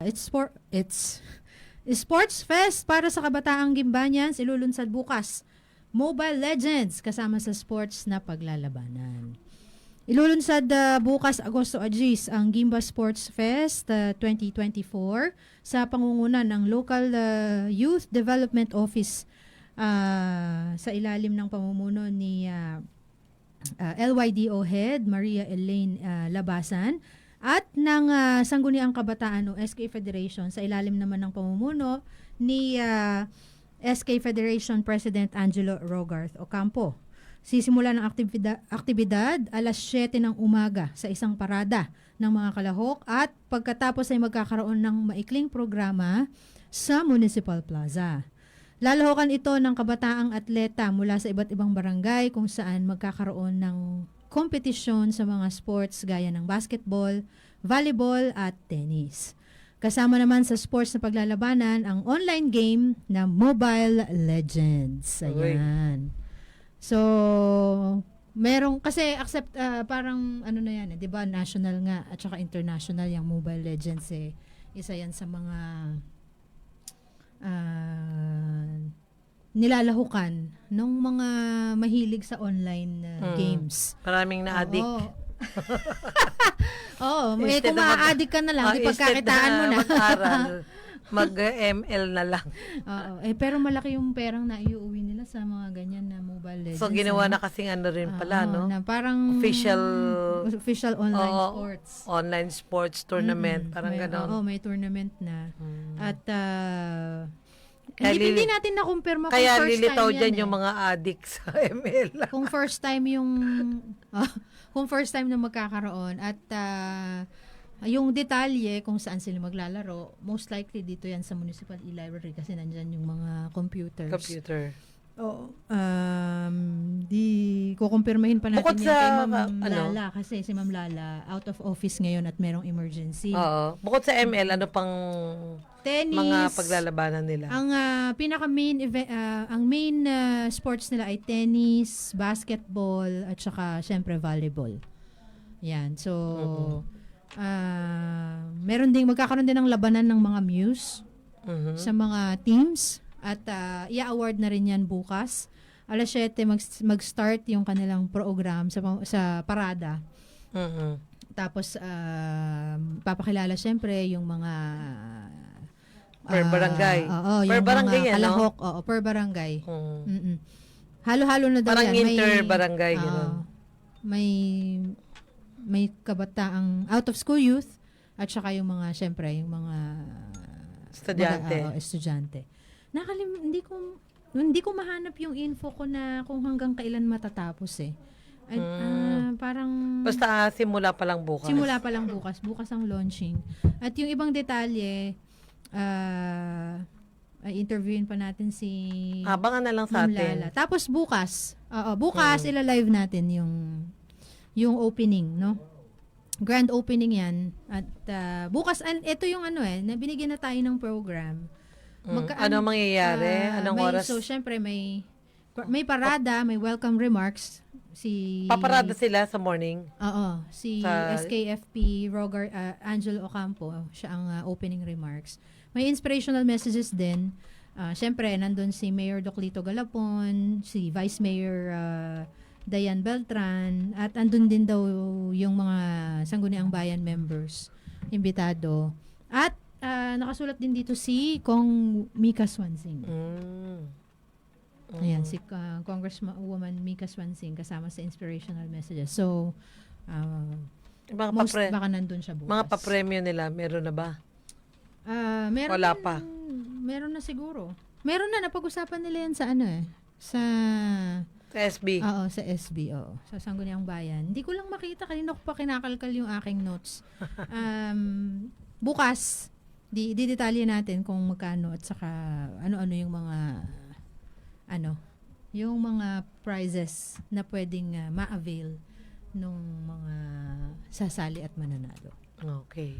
It's sport it's Sports Fest para sa kabataang Gimbanyan ilulunsad bukas. Mobile Legends kasama sa sports na paglalabanan. Ilulunsad ah, bukas Agosto Agis ang Gimba Sports Fest ah, 2024 sa pangungunan ng Local ah, Youth Development Office ah, sa ilalim ng pamumuno ni ah, ah, LYDO Head Maria Elaine ah, Labasan at ng ah, Sangguniang Kabataan o SK Federation sa ilalim naman ng pamumuno ni ah, SK Federation President Angelo Rogarth Ocampo. Sisimula ng aktibida- aktibidad alas 7 ng umaga sa isang parada ng mga kalahok at pagkatapos ay magkakaroon ng maikling programa sa Municipal Plaza. Lalahokan ito ng kabataang atleta mula sa iba't ibang barangay kung saan magkakaroon ng kompetisyon sa mga sports gaya ng basketball, volleyball at tennis. Kasama naman sa sports na paglalabanan ang online game na Mobile Legends. Ayan. So, merong kasi accept ah, parang ano na yan, eh, 'di ba? National nga at saka international yung Mobile Legends eh. Isa yan sa mga ah, nilalahukan ng mga mahilig sa online ah, Mm. games. Maraming na-addict. Oo. Oo, may Instead kung ma-addict ka na lang, Ah, di pagkakitaan mo na. mag-aral, mag-ML na lang. Oo. Eh, pero malaki yung perang na iuwi nila sa mga ganyan na mobile legends. So, ginawa ano? na kasing ano rin pala, Oo, no? Na parang Official- official online Oo, sports. Online sports tournament, Mm-mm. parang may, gano'n. Oo, may tournament na. Mm. At ah, Kaya hindi, hindi lili- natin na-kumpirma kung Kaya first lilitaw time yan dyan eh. yung mga addicts sa ML. kung first time yung ah, kung first time na magkakaroon at ah, yung detalye kung saan sila maglalaro, most likely dito yan sa Municipal E-Library kasi nandyan yung mga computers. Computer. Oo. Um, di kukumpirmahin pa natin Bukod yan sa, kay Ma'am ano? Lala kasi si Ma'am Lala out of office ngayon at merong emergency. Oo. Bukod sa ML, ano pang Tennis. mga paglalabanan nila? Ang ah, pinaka main event ah, ang main ah, sports nila ay tennis, basketball at saka syempre volleyball. Yan. So ah, meron ding magkakaroon din ng labanan ng mga muse Mhm. sa mga teams at ah, i-award na rin yan bukas. Alas 7 mag, mag-start yung kanilang program sa sa parada. Mhm. Tapos ah, papakilala syempre yung mga Per ah, barangay. Oo, Per barangay yan, no? kalahok, oo, per barangay. Mhm. Mm-mm. Halo-halo na daw Parang yan. May- inter-barangay, oo, ganun. may may kabataang out of school youth at saka yung mga syempre yung mga Estudyante. mga, oo, estudyante. Nakalim hindi ko hindi ko mahanap yung info ko na kung hanggang kailan matatapos eh. At, Mm. ah, parang Basta ah, simula pa lang bukas. simula pa lang bukas, bukas ang launching. At yung ibang detalye ah ay interviewin pa natin si Abangan na lang sa Ma'am atin. Lala. Tapos bukas, oo, bukas Mm. ila-live natin yung yung opening, no? Grand opening 'yan. At ah, bukas an ito yung ano eh, na binigyan na tayo ng program. Mm. Magka- ano mangyayari? Ah, Anong may, oras? So syempre may may parada, may welcome remarks si Paparada sila sa morning. Oo, si Sa- SKFP Roger uh, Angelo Ocampo, siya ang uh, opening remarks. May inspirational messages din. Uh, Siyempre, nandun si Mayor Doclito Galapon, si Vice Mayor uh, Dayan Beltran, at andun din daw yung mga Sangguniang Bayan members, imbitado. At uh, nakasulat din dito si Kong Mika Swansing. Mm. Ayan, si uh, Congresswoman Mika Swansing kasama sa inspirational messages. So, uh, Mga, most papre- baka nandun siya bukas. mga papremyo nila, meron na ba? Ah, meron Wala pa. Meron na siguro. Meron na, napag-usapan nila yan sa ano eh. Sa, Sa SB. oo, sa SB, oo. Sa Sangguniang Bayan. Hindi ko lang makita, kanina ko pa kinakalkal yung aking notes. Um, bukas, di, di detalye natin kung magkano at saka ano-ano yung mga, ano, yung mga prizes na pwedeng ah, ma-avail nung mga sasali at mananalo. Okay.